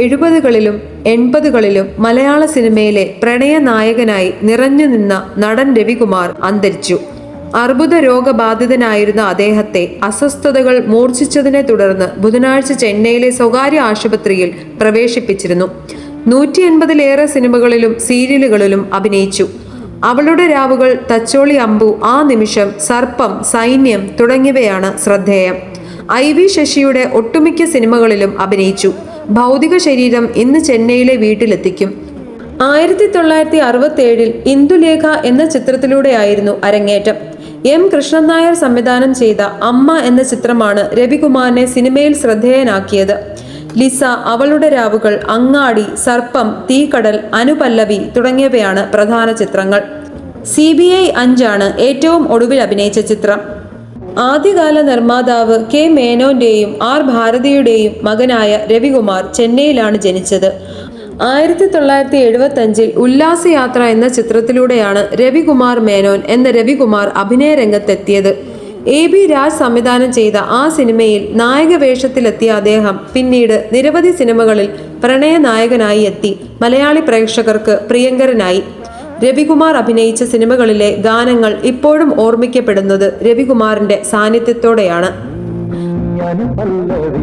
എഴുപതുകളിലും എൺപതുകളിലും മലയാള സിനിമയിലെ പ്രണയ നായകനായി നിറഞ്ഞു നിന്ന നടൻ രവികുമാർ അന്തരിച്ചു. അർബുദ രോഗബാധിതനായിരുന്ന അദ്ദേഹത്തെ അസ്വസ്ഥതകൾ മൂർച്ഛിച്ചതിനെ തുടർന്ന് ബുധനാഴ്ച ചെന്നൈയിലെ സ്വകാര്യ ആശുപത്രിയിൽ പ്രവേശിപ്പിച്ചിരുന്നു. നൂറ്റി എൺപതിലേറെ സിനിമകളിലും സീരിയലുകളിലും അഭിനയിച്ചു. അവളുടെ രാവുകൾ തച്ചോളി അമ്പു ആ നിമിഷം സർപ്പം സൈന്യം തുടങ്ങിയവയാണ് ശ്രദ്ധേയം. ഐ വി ശശിയുടെ ഒട്ടുമിക്ക സിനിമകളിലും അഭിനയിച്ചു. ഭൗതിക ശരീരം ഇന്ന് ചെന്നൈയിലെ വീട്ടിലെത്തിക്കും. ആയിരത്തി തൊള്ളായിരത്തി അറുപത്തി ഏഴിൽ ഇന്ദുലേഖ എന്ന ചിത്രത്തിലൂടെയായിരുന്നു അരങ്ങേറ്റം. എം കൃഷ്ണൻ നായർ സംവിധാനം ചെയ്ത അമ്മ എന്ന ചിത്രമാണ് രവികുമാറിനെ സിനിമയിൽ ശ്രദ്ധേയനാക്കിയത്. ലിസ അവളുടെ രാവുകൾ അങ്ങാടി സർപ്പം തീക്കടൽ അനുപല്ലവി തുടങ്ങിയവയാണ് പ്രധാന ചിത്രങ്ങൾ. സി ബി ഐ അഞ്ചാണ് ഏറ്റവും ഒടുവിൽ അഭിനയിച്ച ചിത്രം. ആദ്യകാല നിർമ്മാതാവ് കെ മേനോന്റെയും ആർ ഭാരതിയുടെയും മകനായ രവികുമാർ ചെന്നൈയിലാണ് ജനിച്ചത്. ആയിരത്തി തൊള്ളായിരത്തി എഴുപത്തി അഞ്ചിൽ ഉല്ലാസയാത്ര എന്ന ചിത്രത്തിലൂടെയാണ് രവികുമാർ മേനോൻ എന്ന രവികുമാർ അഭിനയ രംഗത്തെത്തിയത് എ ബി രാജ് സംവിധാനം ചെയ്ത ആ സിനിമയിൽ നായക വേഷത്തിലെത്തിയ അദ്ദേഹം പിന്നീട് നിരവധി സിനിമകളിൽ പ്രണയ നായകനായി എത്തി. മലയാളി പ്രേക്ഷകർക്ക് പ്രിയങ്കരനായി. രവികുമാർ അഭിനയിച്ച സിനിമകളിലെ ഗാനങ്ങൾ ഇപ്പോഴും ഓർമ്മിക്കപ്പെടുന്നത് രവികുമാറിന്റെ സാന്നിധ്യത്തോടെയാണ്. പല്ലവി.